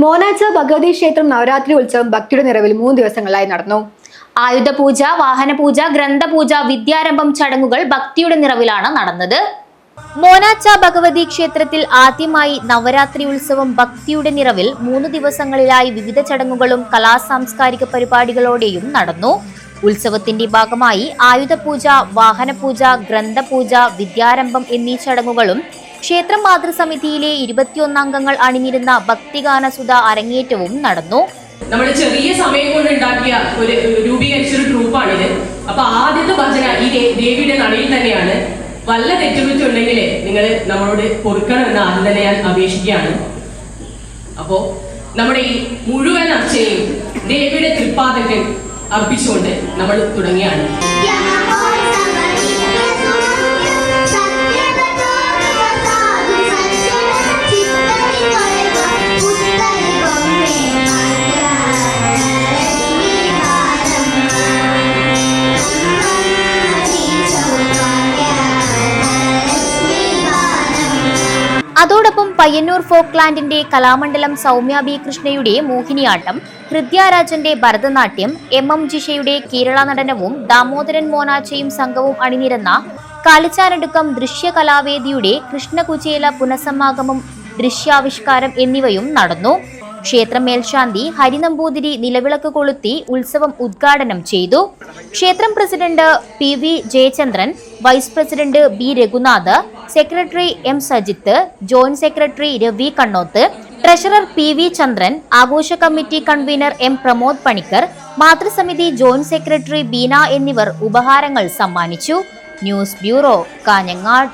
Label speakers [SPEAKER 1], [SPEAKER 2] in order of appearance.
[SPEAKER 1] മോനാച്ച ഭഗവതി ക്ഷേത്രം നവരാത്രി ഉത്സവം ഭക്തിയുടെ നിറവിൽ മൂന്ന് ദിവസങ്ങളായി നടന്നു.
[SPEAKER 2] ആയുധ പൂജ ആയുധപൂജ വാഹനപൂജ ഗ്രന്ഥപൂജ വിദ്യാരംഭം ചടങ്ങുകൾ ഭക്തിയുടെ നിറവിലാണ് നടന്നത്. മോനാച്ച ഭഗവതി ക്ഷേത്രത്തിൽ ആദ്യമായി നവരാത്രി ഉത്സവം ഭക്തിയുടെ നിറവിൽ മൂന്ന് ദിവസങ്ങളിലായി വിവിധ ചടങ്ങുകളും കലാ സാംസ്കാരിക പരിപാടികളോടെയും നടന്നു. ഉത്സവത്തിന്റെ ഭാഗമായി ആയുധപൂജ വാഹനപൂജ ഗ്രന്ഥപൂജ വിദ്യാരംഭം എന്നീ ചടങ്ങുകളും ക്ഷേത്ര മാതൃസമിതിയിലെ ഇരുപത്തിയൊന്നംഗങ്ങൾ അണിനിരുന്ന ഭക്തിഗാനസുധ അരങ്ങേറ്റവും നടന്നു.
[SPEAKER 3] നമ്മൾ ചെറിയ സമയം കൊണ്ട് ഉണ്ടാക്കിയ ഒരു രൂപീകരിച്ച ഒരു ട്രൂപ്പാണിത് അപ്പൊ ആദ്യത്തെ ഭജന ഈ ദേവിയുടെ നടയിൽ തന്നെയാണ്. വല്ല തെറ്റുകുറ്റുണ്ടെങ്കിൽ നിങ്ങൾ നമ്മളോട് പൊറുക്കണമെന്ന് ആദ്യം തന്നെ ഞാൻ അപേക്ഷിക്കുകയാണ്. അപ്പോ നമ്മുടെ ഈ മുഴുവൻ അർച്ചയും ദേവിയുടെ തൃപ്പാതകൻ അർപ്പിച്ചുകൊണ്ട് നമ്മൾ തുടങ്ങിയാണ്
[SPEAKER 2] അതോടൊപ്പം പയ്യന്നൂർ ഫോക്ലാൻഡിന്റെ കലാമണ്ഡലം സൗമ്യ ബി കൃഷ്ണയുടെ മോഹിനിയാട്ടം ഹൃദ്യാരാജന്റെ ഭരതനാട്യം എം എം ജിഷയുടെ കേരള നടനവും ദാമോദരൻ മോനാച്ചയും സംഘവും അണിനിരന്ന കാലിച്ചാനടുക്കം ദൃശ്യകലാവേദിയുടെ കൃഷ്ണകുചേല പുനഃസമാഗമം ദൃശ്യാവിഷ്കാരം എന്നിവയും നടന്നു. ക്ഷേത്രം മേൽശാന്തി ഹരിനമ്പൂതിരി നിലവിളക്ക് കൊളുത്തി ഉത്സവം ഉദ്ഘാടനം ചെയ്തു. ക്ഷേത്രം president P V Jayachandran vice president B Raghunath secretary M Sajith joint secretary Ravi Kannoth treasurer P V Chandran ആഘോഷ committee convener M Pramod Panicker മാതൃസമിതി joint secretary Beena എന്നിവർ ഉപഹാരങ്ങൾ സമ്മാനിച്ചു. News bureau Kanhangad.